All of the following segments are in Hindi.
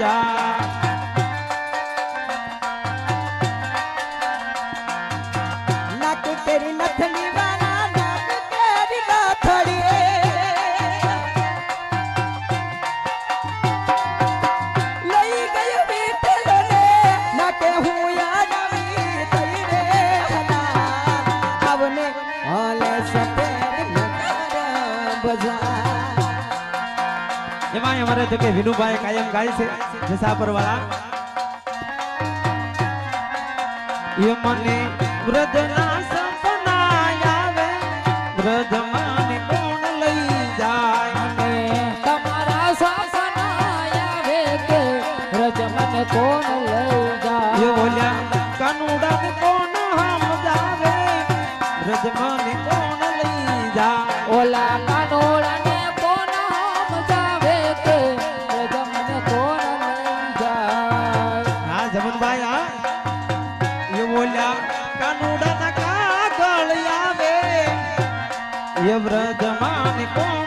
રાજા જમાય અમારે તો કે વિનુભાઈ કાયમ ગાય છે જસાપર વાળા એ મને વૃદ્ધના સપના આવે વૃદ્ધ માની એ ઓલા કાનુડા ના કાગળ આવે એ વ્રજમાન કોણ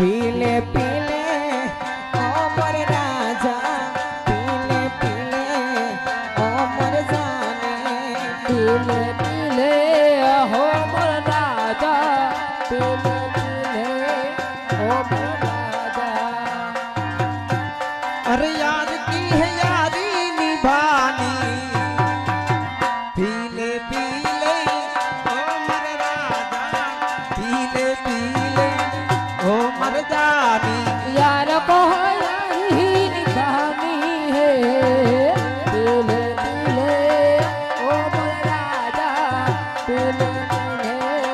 Pile, pile.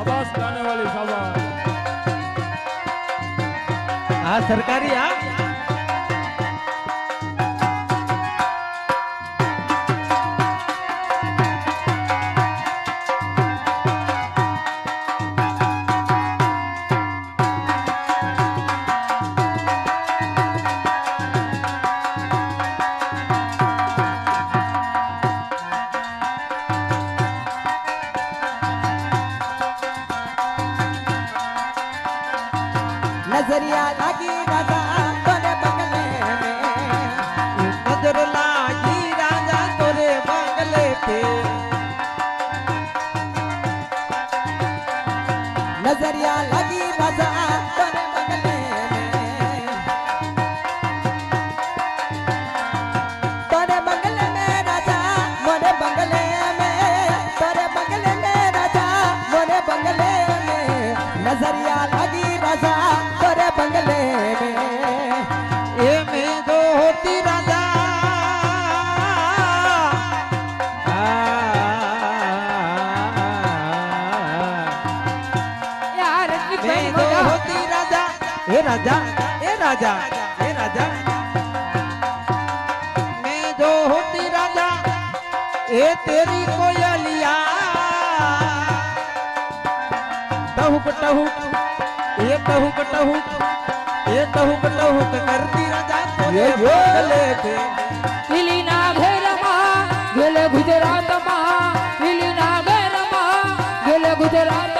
શાબાશ કાને વાલી આ સરકારી આ राजा हे राजा। मैं जो होती राजा ए तेरी कोयलिया। टहुक टहुक ये टहुक टहुक ये टहुक टहुक करती राजा ये बोले थे इली ना घेरमा गेले गुजरात मा इली ना घेरमा गेले गुजरात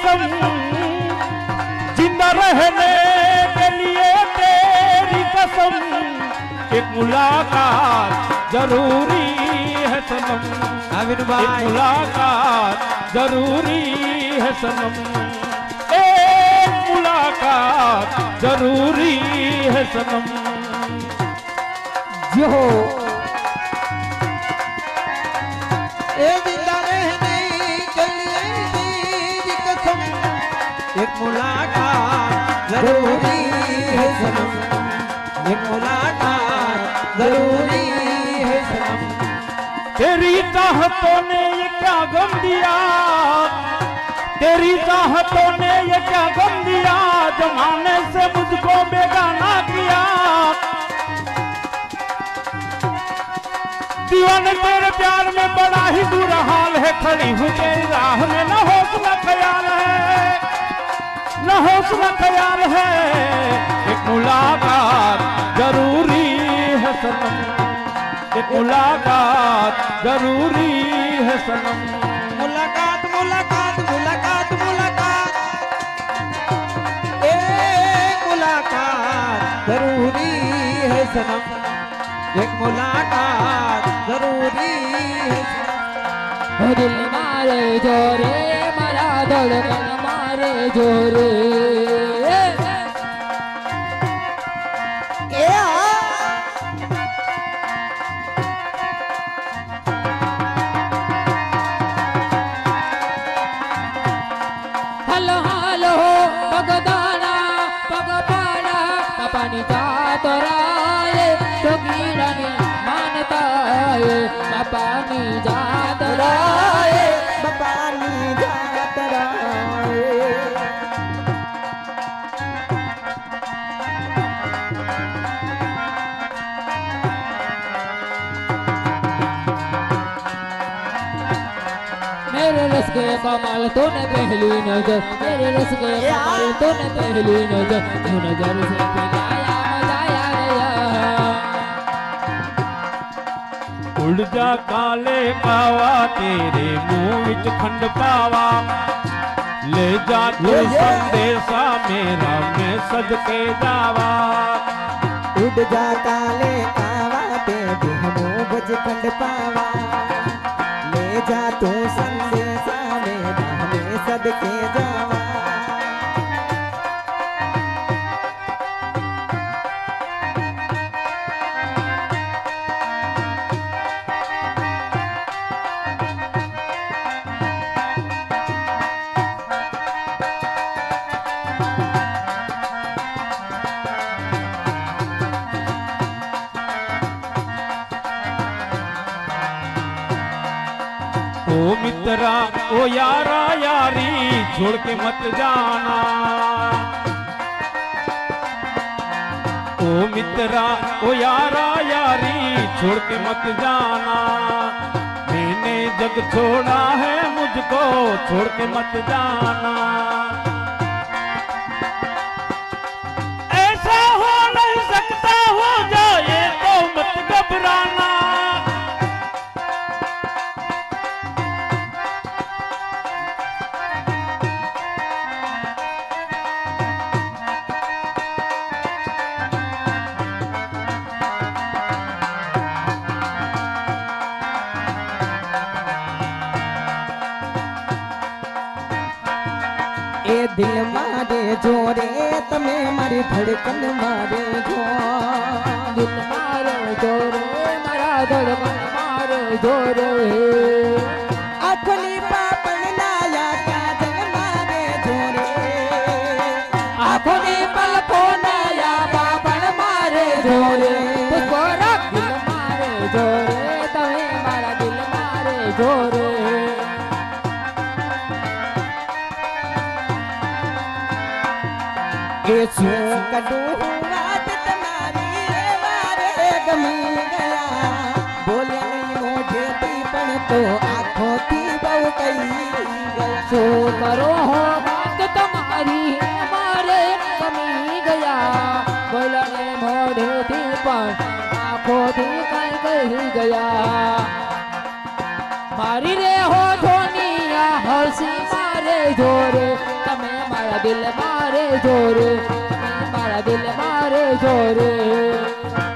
कसम। ज़िंदा रहने के लिए तेरी कसम। एक मुलाकात ज़रूरी है सनम। एक मुलाकात ज़रूरी है सनम। एक मुलाकात ज़रूरी है सनम। जो ए ज़िंदा मुलाकात ज़रूरी है सनम। एक मुलाकात ज़रूरी है सनम। तेरी चाहतों ने ये क्या गम दिया? तेरी चाहतों ने ये क्या गम दिया? जमाने से मुझको बेगाना किया। दीवाने तेरे प्यार में बड़ा ही बुरा हाल है। खड़ी हूँ तेरी राह में, न हौसला ख्याल है। न हौसला ख्याल है एक मुलाकात ज़रूरी है सनम। एक मुलाकात ज़रूरी है सनम। मुलाकात मुलाकात मुलाकात मुलाकात। ए मुलाकात ज़रूरी है सनम। एक मुलाकात ज़रूरी है दिल मारे जोरे मारा धड़कन मारे जोरे के कमाल तूने पहली नज़र मेरे रस के कमाल तूने पहली नज़र तू नज़र से पिलाया मजाया गया उड़ जा काले कावा तेरे मुँह विच खंड पावा। ले जा तू संदेशा मेरा मैं सदके जावा। उड़ जा काले कावा तेरे हमो बज खंड पावा। ले जा तू संदेशा हमें सदके जावा। ओ मित्रा ओ यारा यारी छोड़ के मत जाना। ओ मित्रा, ओ यारा यारी, छोड़ के मत जाना। मैंने जग छोड़ा है मुझको, छोड़ के मत जाना। મારે દિલ મારે જોરે તમે મારી ધડકન મારે જો. દિલ મારે જોરે મારા ધડકન મારે જોરે गया। बोले नहीं मुझे दीपन तो आँखों करो हो तुम्हारी बारे गम गया। बोले नहीं मुझे दीपन तो आँखों की गई गया। मारी रे हो धोनिया हसी मारे जोरे। મારા દિલ મારે જોર મારા દિલ મારે જોરે.